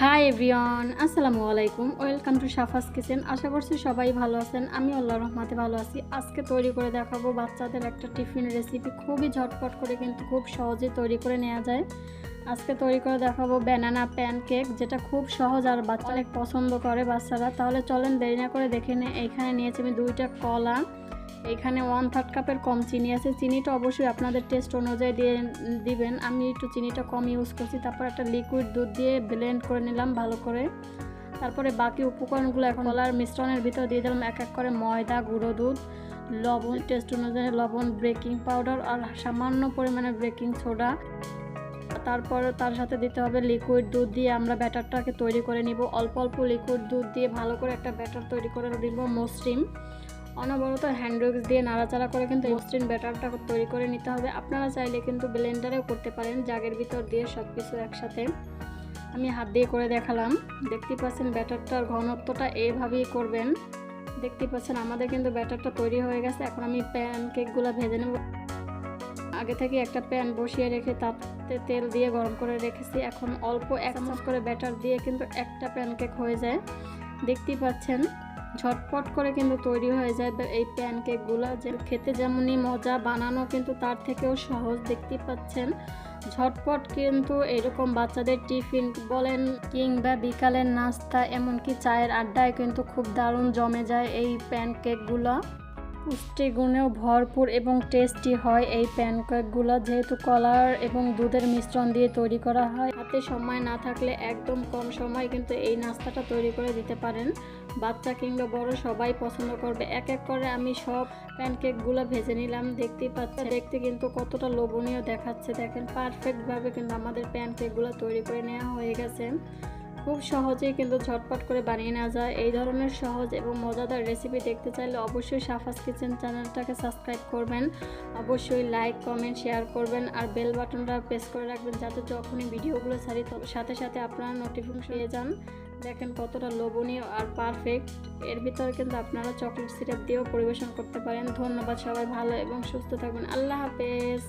High everyone আসসালামু আলাইকুম। Welcome to Safa's kitchen আশা করছি সবাই ভালো আছেন। আমি আল্লাহ রহমাতে ভালো আছি। আজকে তৈরি করে দেখাবো বাচ্চাদের একটা টিফিন রেসিপি খুবই ঝটপট করে কিন্তু খুব সহজে তৈরি করে নেওয়া যায়। আজকে তৈরি করে দেখাবো ব্যানানা প্যানকেক যেটা খুব সহজ আর বাচ্চা অনেক পছন্দ করে বাচ্চারা। তাহলে চলেন দেরি না করে দেখে নে। এইখানে নিয়েছি আমি দুইটা কলা। এইখানে ওয়ান থার্ড কাপের কম চিনি আছে। চিনিটা অবশ্যই আপনাদের টেস্ট অনুযায়ী দিয়ে দিবেন। আমি একটু চিনিটা কম ইউজ করছি। তারপর একটা লিকুইড দুধ দিয়ে ব্লেন্ড করে নিলাম ভালো করে। তারপরে বাকি উপকরণগুলো এখন কলার মিশ্রণের ভিতর দিয়ে দিলাম। এক এক করে ময়দা, গুঁড়ো দুধ, লবণ টেস্ট অনুযায়ী লবণ বেকিং পাউডার আর সামান্য পরিমাণে বেকিং সোডা তারপর তার সাথে দিতে হবে লিকুইড দুধ দিয়ে আমরা ব্যাটারটাকে তৈরি করে নিব। অল্প অল্প লিকুইড দুধ দিয়ে ভালো করে একটা ব্যাটার তৈরি করে নিব মসৃণ। অনবরত হ্যান্ড উইক্স দিয়ে নাড়াচাড়া করে কিন্তু মসৃণ ব্যাটারটা তৈরি করে নিতে হবে। আপনারা চাইলে কিন্তু ব্লেন্ডারেও করতে পারেন জাগের ভিতর দিয়ে সব কিছু একসাথে। আমি হাত দিয়ে করে দেখালাম। দেখতে পাচ্ছেন ব্যাটারটার ঘনত্বটা এইভাবেই করবেন। দেখতে পাচ্ছেন আমাদের কিন্তু ব্যাটারটা তৈরি হয়ে গেছে। এখন আমি প্যান কেকগুলো ভেজে নেব। আগে থেকে একটা প্যান বসিয়ে রেখে তাতে তেল দিয়ে গরম করে রেখেছি। এখন অল্প এক চামচ করে ব্যাটার দিয়ে কিন্তু একটা প্যানকেক হয়ে যায়। দেখতেই পাচ্ছেন ঝটপট করে কিন্তু তৈরি হয়ে যায় তো এই প্যানকেকগুলো যে খেতে যেমনই মজা, বানানো কিন্তু তার থেকেও সহজ, দেখতে পাচ্ছেন। ঝটপট কিন্তু এরকম বাচ্চাদের টিফিন বলেন কিংবা বিকালের নাস্তা, এমনকি চায়ের আড্ডায় কিন্তু খুব দারুণ জমে যায় এই প্যানকেকগুলো পুষ্টিগুণেও ভরপুর এবং টেস্টি হয় এই প্যানকেকগুলো। যেহেতু কলার এবং দুধের মিশ্রণ দিয়ে তৈরি করা হয়, হাতে সময় না থাকলে একদম কম সময় কিন্তু এই নাস্তাটা তৈরি করে দিতে পারেন। বাচ্চা কিংবা বড় সবাই পছন্দ করবে। এক এক করে আমি সব প্যানকেকগুলো ভেজে নিলাম। দেখতেই পাচ্ছি দেখতে কিন্তু কতটা লোভনীয় দেখাচ্ছে। দেখেন পারফেক্টভাবে কিন্তু আমাদের প্যানকেকগুলো তৈরি করে নেওয়া হয়ে গেছে। খুব সহজেই কিন্তু ঝটপট করে বানিয়ে নেওয়া যায়। এই ধরনের সহজ এবং মজাদার রেসিপি দেখতে চাইলে অবশ্যই সাফাস কিচেন চ্যানেলটাকে সাবস্ক্রাইব করবেন। অবশ্যই লাইক কমেন্ট শেয়ার করবেন আর বেল বাটনটা প্রেস করে রাখবেন যাতে যখনই ভিডিওগুলো ছাড়ি সাথে সাথে আপনারা নোটিফিকেশন পেয়ে যান। দেখেন কতটা লোভনীয় আর পারফেক্ট এর ভিতরে কিন্তু আপনারা চকলেট সিরাপ দিয়েও পরিবেশন করতে পারেন। ধন্যবাদ সবাই ভালো এবং সুস্থ থাকবেন। আল্লাহ হাফেজ।